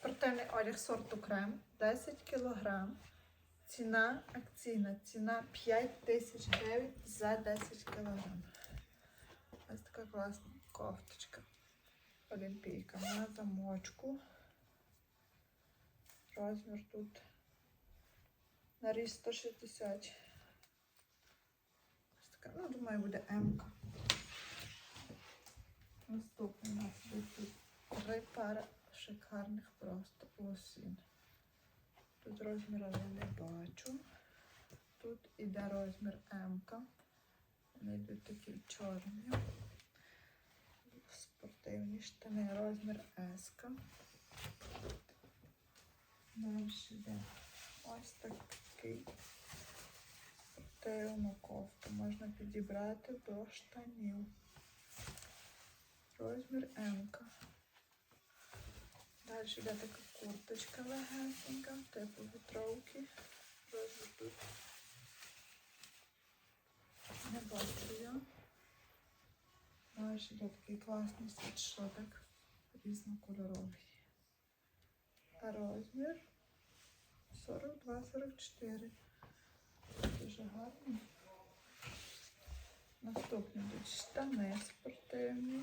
Спортивний одяг сорту крем 10 кг. Ціна акційна. Ціна 5 тисяч гривень за 10 кг. Ось така класна кофточка. Олімпійка на замочку. Розмір тут на ріст 160. Ось така, ну, думаю, буде М-ка. Наступний у нас буде тут три пари шикарних просто лосін. Тут розміру не бачу. Тут іде розмір М. Вони йдуть такі чорні. Спортивні штани, розмір С. Далі йде ось такий спортивну кофту. Можна підібрати до штанів. Розмір М. -ка. Далі йде така курточка легенька, типу вітровки. Тут. Не бачу я. Далі йде такий класний світшотик різнокольоровий. А розмір 42-44. Дуже гарний. Наступні йдуть штани спортивні.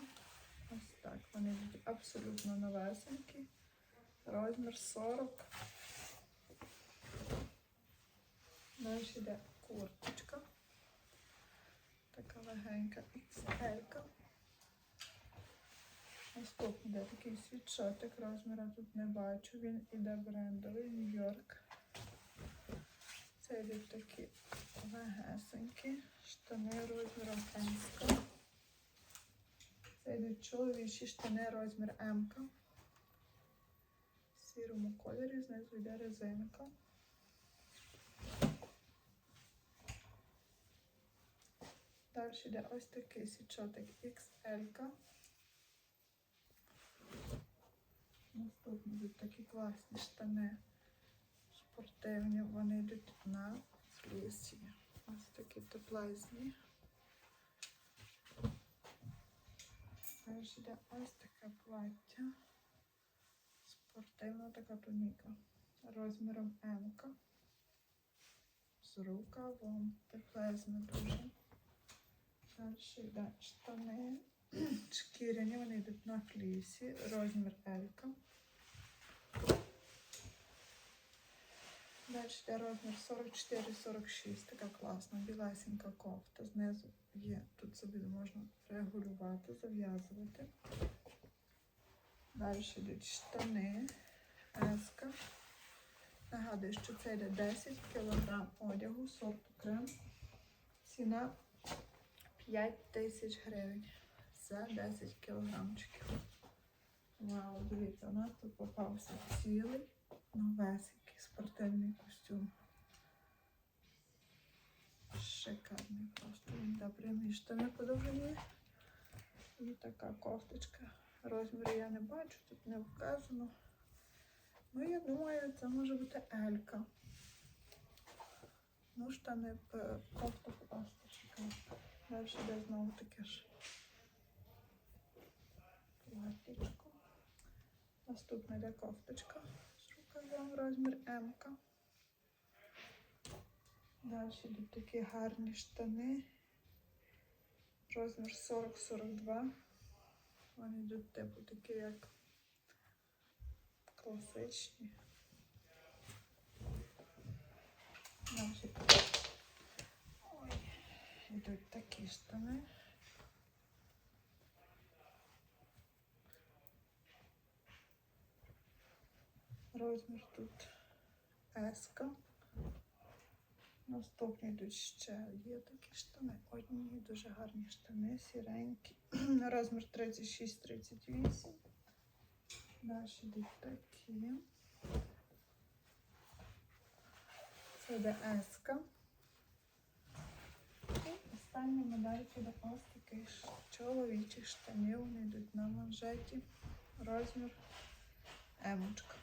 Ось так. Вони йдуть абсолютно новесенькі. Розмір 40. Далі йде курточка. Така легенька XL. -ка. Наступний йде такий світшотик, розміру тут не бачу. Він іде брендовий Нью-Йорк. Це йдуть такі легесенькі. Штани розміром M. Це йдуть чоловічі штани розмір М. В сірому кольорі, знизу йде резинка. Далі йде ось такий січотик XL. Наступні йдуть такі класні штани спортивні. Вони йдуть на флісі. Ось такі теплезні. Далі йде ось таке плаття. Спортивна така туніка. Розміром М. З рукавом. Теплезне дуже. Далі йде штани. Шкіряні, вони йдуть на флісі. Розмір L. Далі йде розмір 44-46. Така класна, білесенька кофта. Знизу є. Тут собі можна регулювати, зав'язувати. Далі йдуть штани. Еска. Нагадую, що це йде 10 кг одягу, сорту крем. Ціна 5 тисяч гривень за 10 кілограмчиків. Вау, дивіться, нас тут попався цілий новесенький спортивний костюм. Шикарний просто. Він добре штани подовжені. І така кофточка. Розміру я не бачу, тут не вказано. Ну, я думаю, це може бути Елька. Ну, штани п- кофта просто шикарна. Далі йде знову таке ж платтячко. Наступна йде кофточка з рукавом, розмір М. Далі йдуть такі гарні штани. Розмір 40-42. Вони йдуть типу такі, як класичні. Ой, йдуть такі штани. Розмір тут еска. Наступні йдуть ще є такі штани. Одні дуже гарні штани, сіренькі. Розмір 36-38. Далі йдуть такі. Це йде еска. І остання модель йде ось таких чоловічих штанів. Вони йдуть на манжеті. Розмір емочка.